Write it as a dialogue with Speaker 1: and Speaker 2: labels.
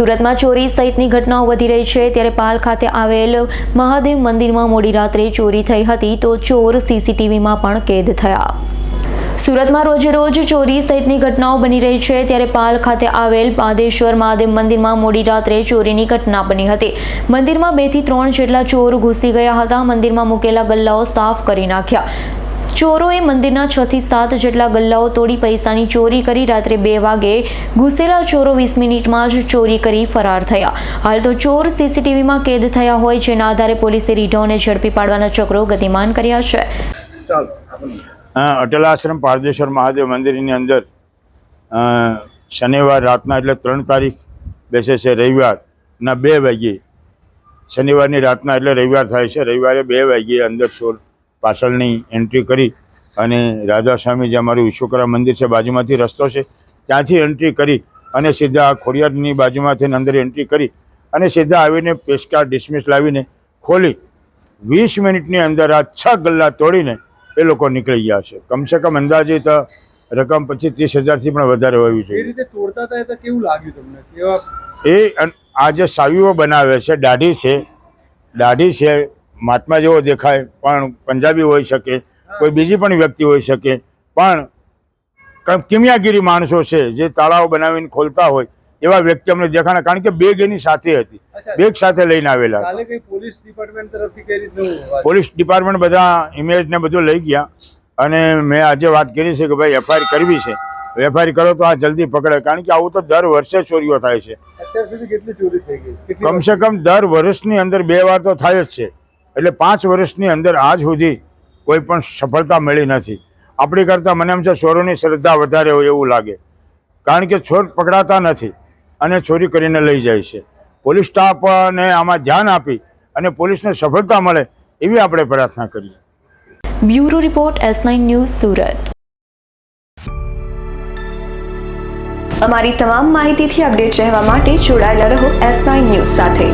Speaker 1: સુરતમાં ચોરી સહિતની ઘટનાઓ વધી રહી છે. ત્યારે પાલ ખાતે આવેલ મહાદેવ મંદિરમાં મોડી રાત્રે ચોરી થઈ હતી તો ચોર સીસીટીવીમાં પણ કેદ થયા. સુરતમાં રોજે રોજ ચોરી સહિતની ઘટનાઓ બની રહી છે. ત્યારે પાલ ખાતે આવેલ પાદેશ્વર મહાદેવ મંદિરમાં મોડી રાત્રે ચોરીની ઘટના બની હતી. મંદિરમાં બેથી ત્રણ જેટલા ચોર ઘૂસી ગયા હતા. મંદિરમાં મૂકેલા ગલ્લાઓ સાફ કરી નાખ્યા. ચોરોએ મંદિરના છ થી સાત જેટલા ગલ્લાઓ તોડી પૈસાની ચોરી કરી રાત્રે બે વાગે ઘૂસેલા ચોરો વીસ મિનિટમાં જ ચોરી કરી ફરાર થયા. હાલ તો ચોર સીસીટીવીમાં કેદ થયા હોય જેના આધારે પોલીસે રીઢોને ઝડપી પાડવાના ચક્રો ગતિમાન કર્યા છે.
Speaker 2: અટલ આશ્રમ પારદેશ્વર મહાદેવ મંદિરની અંદર શનિવાર રાતના એટલે ત્રણ તારીખ બેસે છે રવિવારના બે વાગ્યે. શનિવારની રાતના એટલે રવિવાર થાય છે રવિવારે બે વાગ્યે અંદર ચોર પાછળની એન્ટ્રી કરી અને રાધાસ્વામી જે અમારું વિશ્વકર્મા મંદિર છે બાજુમાંથી રસ્તો છે ત્યાંથી એન્ટ્રી કરી અને સીધા ખોડિયારની બાજુમાંથી અંદર એન્ટ્રી કરી અને સીધા આવીને પેસ્કા ડિસમિસ લાવીને ખોલી. વીસ મિનિટની અંદર આ છ ગલ્લા તોડીને એ લોકો નીકળી ગયા છે. કમસે કમ અંદાજે તો રકમ પછી ત્રીસ હજારથી પણ વધારે હોવી જોઈએ.
Speaker 3: રીતે તોડતા હતા તો કેવું લાગ્યું તમને?
Speaker 2: એ આ જે સાવીઓ બનાવે છે દાઢી છે દાઢી છે મહાત્મા જેવો દેખાય પણ પંજાબી હોઈ શકે કોઈ બીજી પણ વ્યક્તિ હોઈ શકે પણ કિમિયાગીરી માણસો છે જે તાળાઓ બનાવીને ખોલતા હોય એવા વ્યક્તિ અમને દેખાણા કારણ કે બેગ એની સાથે હતી. બેગ સાથે લઈને આવેલા
Speaker 3: પોલીસ ડિપાર્ટમેન્ટ તરફથી
Speaker 2: પોલીસ ડિપાર્ટમેન્ટ બધા ઇમેજ ને બધું લઈ ગયા અને મેં આજે વાત કરી છે કે ભાઈ એફઆઈઆર કરવી છે. વેફારી કરો તો આ જલ્દી પકડે કારણ કે આવું તો દર વર્ષે ચોરીઓ થાય છે.
Speaker 3: અત્યાર સુધી કેટલી ચોરી થઈ ગઈ? કેટલી
Speaker 2: કમસે કમ દર વર્ષની અંદર બે વાર તો થાય જ છે. એટલે પાંચ વર્ષની અંદર આજ સુધી કોઈ પણ સફળતા મળી નથી. આપણી કરતાં મને એમ છે ચોરોની શ્રદ્ધા વધારે હોય એવું લાગે. કારણ કે ચોર પકડાતા નથી અને ચોરી કરીને લઈ જાય છે. પોલીસ સ્ટાફને આમાં ધ્યાન આપી અને પોલીસને સફળતા મળે એવી આપણે પ્રાર્થના કરીએ.
Speaker 1: Bureau report S nine news Surat.
Speaker 4: અમારી તમામ માહિતીથી અપડેટ રહેવા માટે જોડાયેલા રહો એસ નાઇન ન્યૂઝ સાથે.